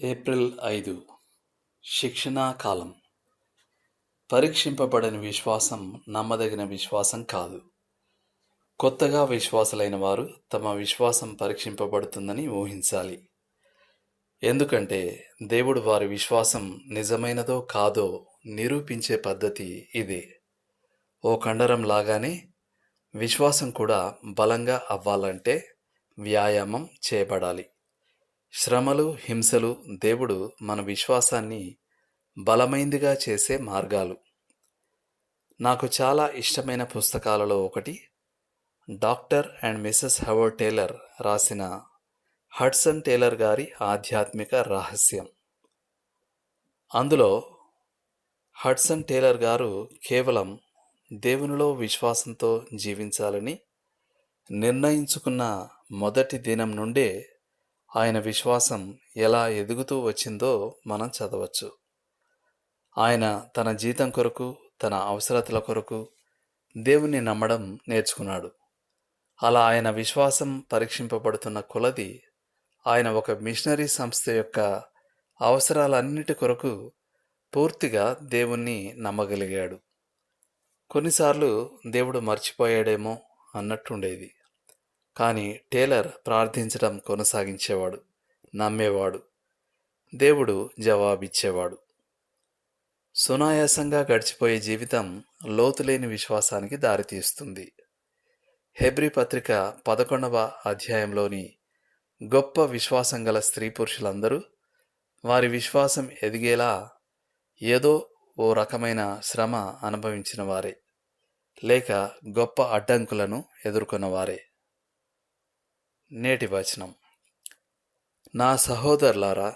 April ఐదు. శిక్షణా కాలం. పరీక్షింపబడని విశ్వాసం నమ్మదగిన విశ్వాసం కాదు. కొత్తగా విశ్వాసులైన వారు తమ విశ్వాసం పరీక్షింపబడుతుందని ఊహించాలి. ఎందుకంటే దేవుడు వారి విశ్వాసం నిజమైనదో కాదో నిరూపించే పద్ధతి ఇదే. ఓ కండరం లాగానే విశ్వాసం కూడా బలంగా అవ్వాలంటే వ్యాయామం చేయబడాలి. శ్రమలు హింసలు దేవుడు మన విశ్వాసాన్ని బలమైందిగా చేసే మార్గాలు. నాకు చాలా ఇష్టమైన పుస్తకాలలో ఒకటి doctor and Mrs Howard Taylor రాసిన హడ్సన్ టేలర్ గారి ఆధ్యాత్మిక రహస్యం. అందులో హడ్సన్ టేలర్ గారు కేవలం దేవునిలో విశ్వాసంతో జీవించాలని నిర్ణయించుకున్న మొదటి దినం నుండే ఆయన విశ్వాసం ఎలా ఎదుగుతూ వచ్చిందో మనం చదవచ్చు. ఆయన తన జీతం కొరకు తన అవసరతల కొరకు దేవుణ్ణి నమ్మడం నేర్చుకున్నాడు. అలా ఆయన విశ్వాసం పరీక్షింపబడుతున్న కొలది ఆయన ఒక మిషనరీ సంస్థ యొక్క అవసరాలన్నిటి కొరకు పూర్తిగా దేవుణ్ణి నమ్మగలిగాడు. కొన్నిసార్లు దేవుడు మర్చిపోయాడేమో అన్నట్టుండేది. కానీ టేలర్ ప్రార్థించడం కొనసాగించేవాడు నమ్మేవాడు. దేవుడు జవాబిచ్చేవాడు. సునాయాసంగా గడిచిపోయే జీవితం లోతులేని విశ్వాసానికి దారితీస్తుంది. హెబ్రి పత్రిక పదకొండవ అధ్యాయంలోని గొప్ప విశ్వాసం గల స్త్రీ పురుషులందరూ వారి విశ్వాసం ఎదిగేలా ఏదో ఓ రకమైన శ్రమ అనుభవించిన వారే లేక గొప్ప అడ్డంకులను ఎదుర్కొన్నవారే. నేటి వచనం. నా సహోదరులారా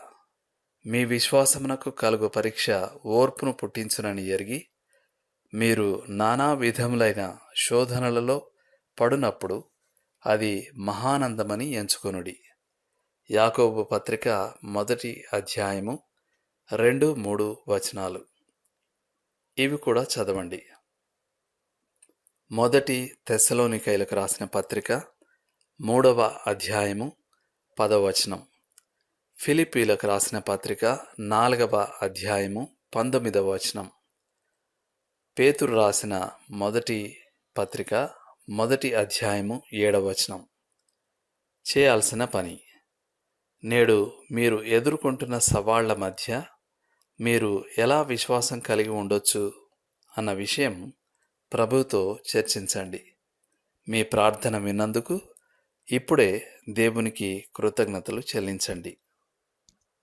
మీ విశ్వాసమునకు కలుగు పరీక్ష ఓర్పును పుట్టించునని ఎరిగి మీరు నానా విధములైన శోధనలలో పడునప్పుడు అది మహానందమని ఎంచుకొనుడి. యాకోబు పత్రిక మొదటి అధ్యాయము రెండు మూడు వచనాలు. ఇవి కూడా చదవండి. మొదటి తెస్సలోనికైలకు రాసిన పత్రిక మూడవ అధ్యాయము పదవచనం. ఫిలిపీలకు రాసిన పత్రిక నాలుగవ అధ్యాయము పంతొమ్మిదవ వచనం. పేతురు రాసిన మొదటి పత్రిక మొదటి అధ్యాయము ఏడవ వచనం. చేయాల్సిన పని. నేడు మీరు ఎదుర్కొంటున్న సవాళ్ళ మధ్య మీరు ఎలా విశ్వాసం కలిగి ఉండొచ్చు అన్న విషయం ప్రభుతో చర్చించండి. మీ ప్రార్థన విన్నందుకు ఇప్పుడే దేవునికి కృతజ్ఞతలు చెల్లించండి.